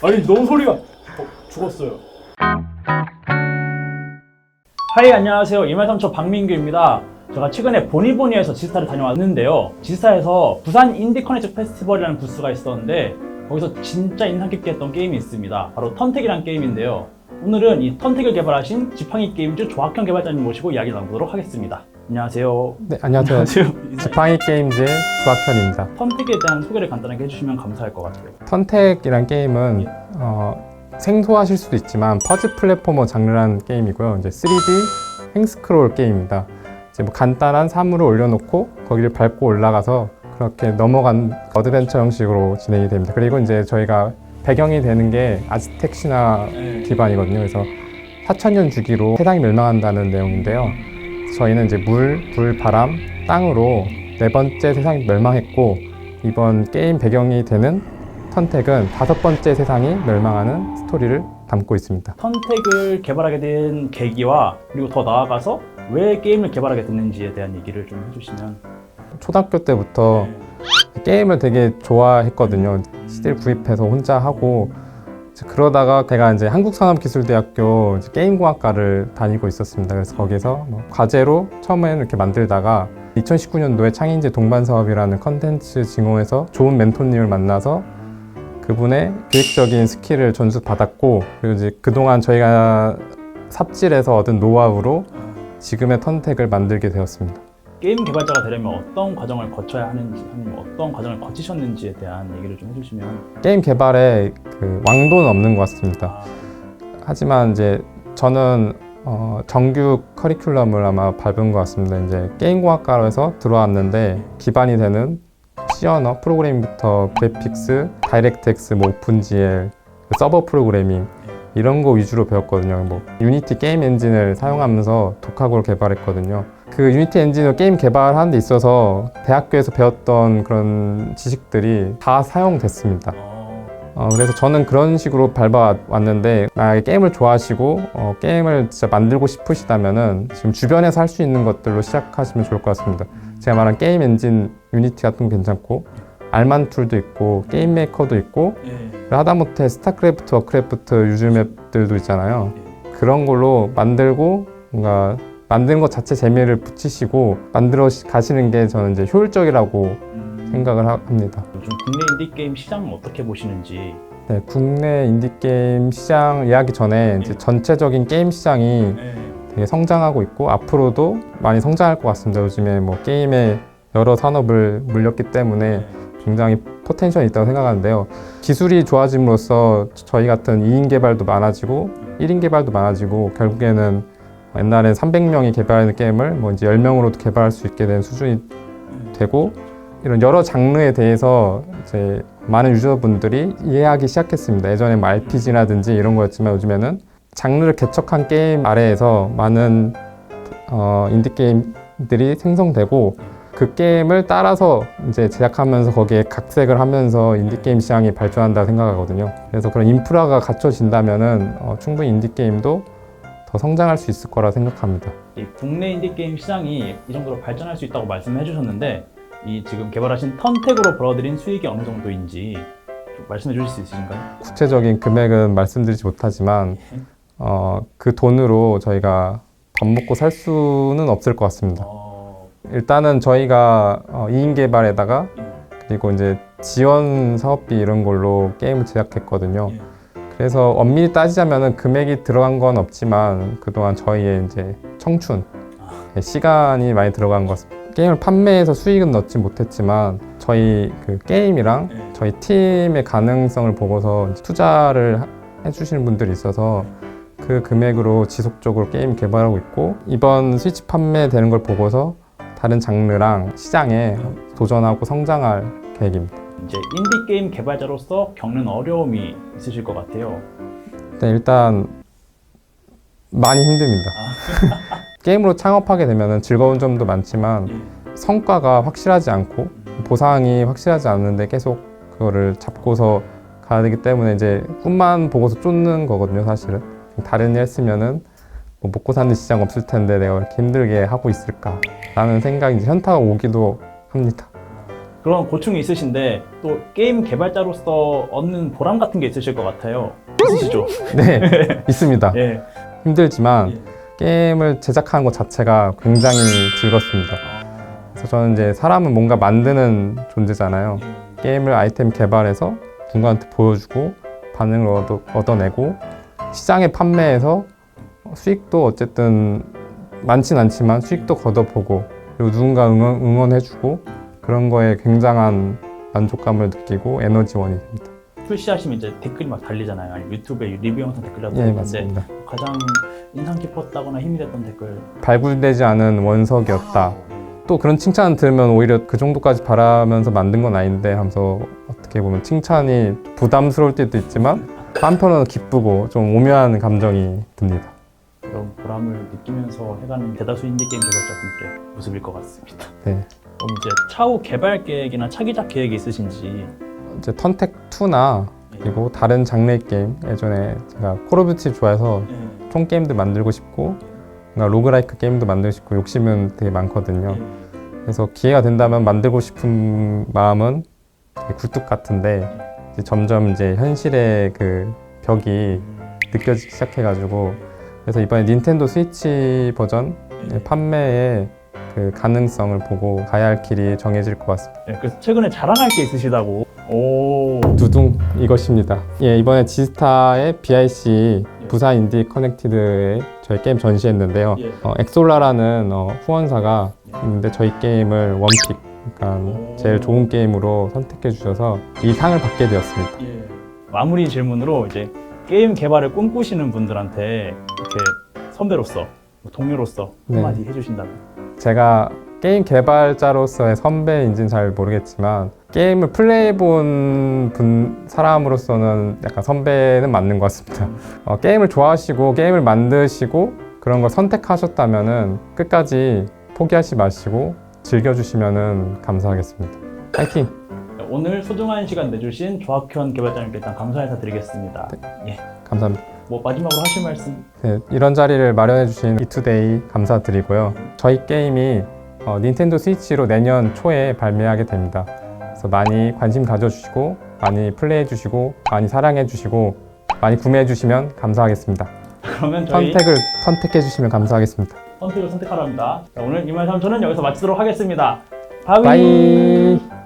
아니 너무 소리가 어, 죽었어요. 하이 안녕하세요 이말삼초 박민규입니다. 제가 최근에 보니보니에서 지스타를 다녀왔는데요. 지스타에서 부산 인디 커넥트 페스티벌이라는 부스가 있었는데 거기서 진짜 인상 깊게 했던 게임이 있습니다. 바로 턴택이라는 게임인데요. 오늘은 이 턴택을 개발하신 지팡이 게임즈 조학현 개발자님 모시고 이야기 나누도록 하겠습니다. 안녕하세요. 네, 안녕하세요. 지팡이 게임즈의 조학현입니다. 턴택에 대한 소개를 간단하게 해주시면 감사할 것 같아요. 턴텍이란 게임은 어, 생소하실 수도 있지만 퍼즐 플랫포머 장르라는 게임이고요. 이제 3D 행스크롤 게임입니다. 이제 뭐 간단한 사물을 올려놓고 거기를 밟고 올라가서 그렇게 넘어간 어드벤처 형식으로 진행이 됩니다. 그리고 이제 저희가 배경이 되는 게 아즈텍 신화 기반이거든요. 그래서 4천년 주기로 세상이 멸망한다는 내용인데요. 저희는 이제 물, 불, 바람, 땅으로 네 번째 세상이 멸망했고 이번 게임 배경이 되는 턴택은 다섯 번째 세상이 멸망하는 스토리를 담고 있습니다. 턴택을 개발하게 된 계기와 그리고 더 나아가서 왜 게임을 개발하게 됐는지에 대한 얘기를 좀 해주시면 초등학교 때부터 게임을 되게 좋아했거든요. CD를 구입해서 혼자 하고 그러다가 제가 이제 한국산업기술대학교 이제 게임공학과를 다니고 있었습니다. 그래서 거기서 뭐 과제로 처음에는 이렇게 만들다가 2019년도에 창인제 동반 사업이라는 컨텐츠 증오에서 좋은 멘토님을 만나서 그분의 교육적인 스킬을 전수 받았고 그리고 이제 그동안 저희가 삽질해서 얻은 노하우로 지금의 턴택을 만들게 되었습니다. 게임 개발자가 되려면 어떤 과정을 거쳐야 하는지 아니면 어떤 과정을 거치셨는지에 대한 얘기를 좀 해주시면 게임 개발에 그 왕도는 없는 것 같습니다. 아, 하지만 이제 저는 어, 정규 커리큘럼을 아마 밟은 것 같습니다. 이제 게임공학과에서 들어왔는데 기반이 되는 C 언어 프로그래밍부터 그래픽스, 다이렉트X, 뭐 오픈GL, 서버 프로그래밍 이런 거 위주로 배웠거든요. 뭐 유니티 게임 엔진을 사용하면서 독학으로 개발했거든요. 그 유니티 엔진으로 게임 개발하는 데 있어서 대학교에서 배웠던 그런 지식들이 다 사용됐습니다. 어, 어, 그래서 저는 그런 식으로 밟아왔는데 만약에 게임을 좋아하시고 어, 게임을 진짜 만들고 싶으시다면은 지금 주변에서 할 수 있는 것들로 시작하시면 좋을 것 같습니다. 제가 말한 게임 엔진 유니티 같은 거 괜찮고 알만 툴도 있고 게임 메이커도 있고 예. 하다못해 스타크래프트, 워크래프트 유즈맵들도 있잖아요. 그런 걸로 만들고 뭔가 만드는 것 자체 재미를 붙이시고 만들어 시- 가시는 게 저는 이제 효율적이라고 음, 생각을 하- 합니다. 요즘 국내 인디 게임 시장은 어떻게 보시는지 네, 국내 인디게임 시장 이야기 전에 이제 전체적인 게임 시장이 예. 되게 성장하고 있고 앞으로도 많이 성장할 것 같습니다. 요즘에 뭐 게임의 여러 산업을 물렸기 때문에 굉장히 포텐셜이 있다고 생각하는데요. 기술이 좋아짐으로써 저희 같은 2인 개발도 많아지고 1인 개발도 많아지고 결국에는 옛날엔 300명이 개발하는 게임을 뭐 이제 10명으로도 개발할 수 있게 된 수준이 되고 이런 여러 장르에 대해서 이제 많은 유저분들이 이해하기 시작했습니다. 예전에 뭐 RPG라든지 이런 거였지만 요즘에는 장르를 개척한 게임 아래에서 많은 어, 인디 게임들이 생성되고 그 게임을 따라서 이제 제작하면서 거기에 각색을 하면서 인디 게임 시장이 발전한다 생각하거든요. 그래서 그런 인프라가 갖춰진다면은 어, 충분히 인디 게임도 더 성장할 수 있을 거라 생각합니다. 이 국내 인디 게임 시장이 이 정도로 발전할 수 있다고 말씀해 주셨는데 이 지금 개발하신 턴택으로 벌어들인 수익이 어느 정도인지 좀 말씀해 주실 수 있으신가요? 구체적인 금액은 말씀드리지 못하지만 어, 그 돈으로 저희가 밥 먹고 살 수는 없을 것 같습니다. 어, 일단은 저희가 어, 2인 개발에다가 예. 그리고 이제 지원 사업비 이런 걸로 게임을 제작했거든요. 예. 그래서 엄밀히 따지자면은 금액이 들어간 건 없지만 그동안 저희의 이제 청춘, 예, 시간이 많이 들어간 것 같습니다. 게임을 판매해서 수익은 넣지 못했지만 저희 그 게임이랑 예. 저희 팀의 가능성을 보고서 투자를 하- 해주시는 분들이 있어서 그 금액으로 지속적으로 게임 개발하고 있고 이번 스위치 판매되는 걸 보고서 다른 장르랑 시장에 도전하고 성장할 계획입니다. 이제 인디 게임 개발자로서 겪는 어려움이 있으실 것 같아요. 네, 일단 많이 힘듭니다. 게임으로 창업하게 되면 즐거운 점도 많지만 예. 성과가 확실하지 않고 보상이 확실하지 않은데 계속 그거를 잡고서 가야 되기 때문에 이제 꿈만 보고서 쫓는 거거든요, 사실은. 다른 일 했으면은 뭐 먹고 사는 시장 없을 텐데 내가 왜 이렇게 힘들게 하고 있을까라는 생각이 현타가 오기도 합니다. 그런 고충이 있으신데 또 게임 개발자로서 얻는 보람 같은 게 있으실 것 같아요. 있으시죠? 네, 있습니다. 예. 힘들지만 예. 게임을 제작하는 것 자체가 굉장히 즐겁습니다. 그래서 저는 이제 사람은 뭔가 만드는 존재잖아요. 게임을 아이템 개발해서 누군가한테 보여주고 반응을 얻어, 얻어내고 시장에 판매해서 수익도 어쨌든 많진 않지만 수익도 걷어보고 그리고 누군가 응원, 응원해주고 그런 거에 굉장한 만족감을 느끼고 에너지원이 됩니다. 출시하시면 이제 댓글이 막 달리잖아요. 아니 유튜브에 리뷰 영상 댓글이라도 예, 맞습니다. 가장 인상 깊었다거나 힘이 됐던 댓글. 발굴되지 않은 원석이었다. 또 그런 칭찬 들으면 오히려 그 정도까지 바라면서 만든 건 아닌데 하면서 어떻게 보면 칭찬이 부담스러울 때도 있지만 한편으로는 기쁘고 좀 오묘한 감정이 듭니다. 이런 보람을 느끼면서 해가는 대다수 인디 게임 개발자분들의 모습일 것 같습니다. 네. 그럼 이제 차후 개발 계획이나 차기작 계획이 있으신지 이제 턴텍 2나 그리고 다른 장르의 게임 예전에 제가 콜 오브 듀티 좋아해서 예. 총 게임도 만들고 싶고 뭔가 로그라이크 게임도 만들고 싶고 욕심은 되게 많거든요. 그래서 기회가 된다면 만들고 싶은 마음은 되게 굴뚝 같은데 이제 점점 이제 현실의 그 벽이 느껴지기 시작해가지고 그래서 이번에 닌텐도 스위치 버전 판매의 그 가능성을 보고 가야 할 길이 정해질 것 같습니다. 네, 그래서 최근에 자랑할 게 있으시다고. 오. 두둥 이것입니다. 예, 이번에 지스타의 BIC 부산 인디 커넥티드에 저희 게임 전시했는데요. 예. 어, 엑솔라라는 어, 후원사가 있는데 저희 게임을 원픽, 그러니까 제일 좋은 게임으로 선택해 주셔서 이 상을 받게 되었습니다. 예. 마무리 질문으로 이제 게임 개발을 꿈꾸시는 분들한테 이렇게 선배로서 뭐 동료로서 네. 한마디 해주신다면. 제가 게임 개발자로서의 선배인지는 잘 모르겠지만 게임을 플레이해본 분 사람으로서는 약간 선배는 맞는 것 같습니다. 어, 게임을 좋아하시고 게임을 만드시고 그런 걸 선택하셨다면은 끝까지 포기하지 마시고 즐겨주시면은 감사하겠습니다. 파이팅! 오늘 소중한 시간 내주신 조학현 개발자님께 일단 감사 인사드리겠습니다. 예. 감사합니다. 뭐 마지막으로 하실 말씀? 네, 이런 자리를 마련해 주신 이투데이 감사드리고요. 저희 게임이 어, 닌텐도 스위치로 내년 초에 발매하게 됩니다. 그래서 많이 관심 가져주시고, 많이 플레이해 주시고, 많이 사랑해 주시고, 많이 구매해 주시면 감사하겠습니다. 그러면 저희 선택을 선택해 주시면 감사하겠습니다. 선택을 선택하랍니다. 자, 오늘 이말 삼촌은 여기서 마치도록 하겠습니다. 바이. 바이!